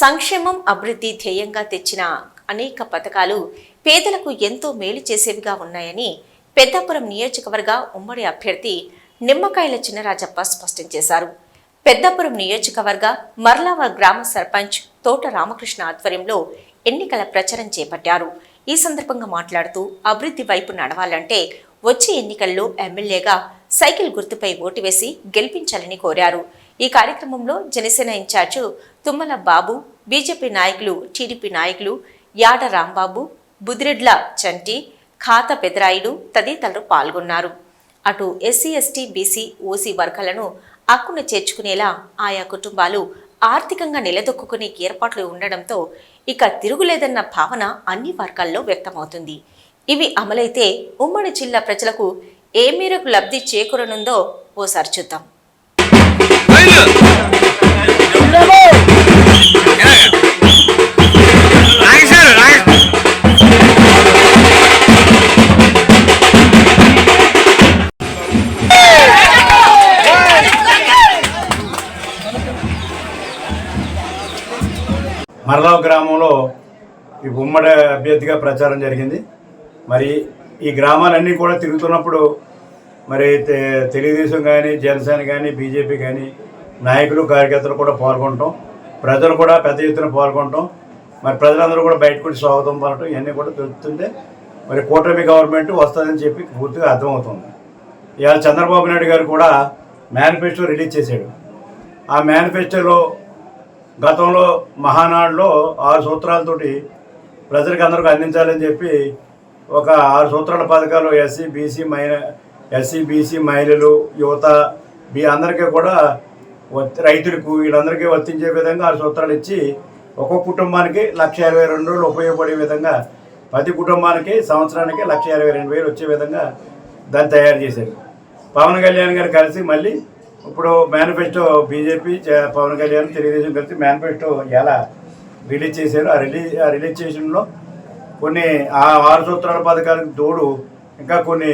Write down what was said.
సంక్షేమం అభివృద్ధి ధ్యేయంగా తెచ్చిన అనేక పథకాలు పేదలకు ఎంతో మేలు చేసేవిగా ఉన్నాయని పెద్దాపురం నియోజకవర్గ ఉమ్మడి అభ్యర్థి నిమ్మకాయల చిన్నరాజప్ప స్పష్టం చేశారు. పెద్దాపురం నియోజకవర్గ మర్లావ గ్రామ సర్పంచ్ తోట రామకృష్ణ ఆధ్వర్యంలో ఎన్నికల ప్రచారం చేపట్టారు. ఈ సందర్భంగా మాట్లాడుతూ అభివృద్ధి వైపు నడవాలంటే వచ్చే ఎన్నికల్లో ఎమ్మెల్యేగా సైకిల్ గుర్తుపై ఓటు వేసి గెలిపించాలని కోరారు. ఈ కార్యక్రమంలో జనసేన ఇన్ఛార్జు తుమ్మల బాబు బీజేపీ నాయకులు టీడీపీ నాయకులు యాడ రాంబాబు బుదిరెడ్ల చంటి ఖాత పెదరాయుడు తదితరులు పాల్గొన్నారు. అటు ఎస్సీ ఎస్టీ బీసీ ఓసీ వర్గాలను అక్కున చేర్చుకునేలా ఆయా కుటుంబాలు ఆర్థికంగా నిలదొక్కునే ఏర్పాట్లు ఉండడంతో ఇక తిరుగులేదన్న భావన అన్ని వర్గాల్లో వ్యక్తమవుతుంది. ఇవి అమలైతే ఉమ్మడి జిల్లా ప్రజలకు ఏ మేరకు లబ్ధి చేకూరనుందో ఓసారి చూద్దాం. మరదావ్ గ్రామంలో ఈ ఉమ్మడి అభ్యర్థిగా ప్రచారం జరిగింది. మరి ఈ గ్రామాలన్నీ కూడా తిరుగుతున్నప్పుడు మరి తె- తెలుగుదేశం కానీ జనసేన కానీ బీజేపీ కానీ నాయకులు కార్యకర్తలు కూడా పాల్గొనటం ప్రజలు కూడా పెద్ద ఎత్తున పాల్గొనటం మరి ప్రజలందరూ కూడా బయటకు స్వాగతం పడటం ఇవన్నీ కూడా తెలుస్తుంటే మరి కూటమి గవర్నమెంట్ వస్తుందని చెప్పి పూర్తిగా అర్థమవుతుంది. ఇవాళ చంద్రబాబు నాయుడు గారు కూడా మేనిఫెస్టో రిలీజ్ చేశాడు. ఆ మేనిఫెస్టోలో గతంలో మహానాడులో ఆరు సూత్రాలతోటి ప్రజలకు అందరికీ అందించాలని చెప్పి ఒక ఆరు సూత్రాల పథకాలు ఎస్సీ బీసీ మైన ఎస్సీ బీసీ మహిళలు యువత బీ అందరికీ కూడా రైతులకు వీళ్ళందరికీ వర్తించే విధంగా ఆరు సూత్రాలు ఇచ్చి ఒక్కొక్క కుటుంబానికి లక్ష ఇరవై రెండు రోజులు ఉపయోగపడే విధంగా ప్రతి కుటుంబానికి సంవత్సరానికి లక్ష ఇరవై రెండు వేలు వచ్చే విధంగా దాన్ని తయారు చేశారు. పవన్ కళ్యాణ్ గారు కలిసి మళ్ళీ ఇప్పుడు మేనిఫెస్టో బీజేపీ పవన్ కళ్యాణ్ తెలుగుదేశం కలిసి మేనిఫెస్టో ఎలా రిలీజ్ చేశారు ఆ రిలీజ్ ఆ రిలీజ్ చేసినలో కొన్ని ఆ ఆరు సూత్రాల పథకానికి తోడు ఇంకా కొన్ని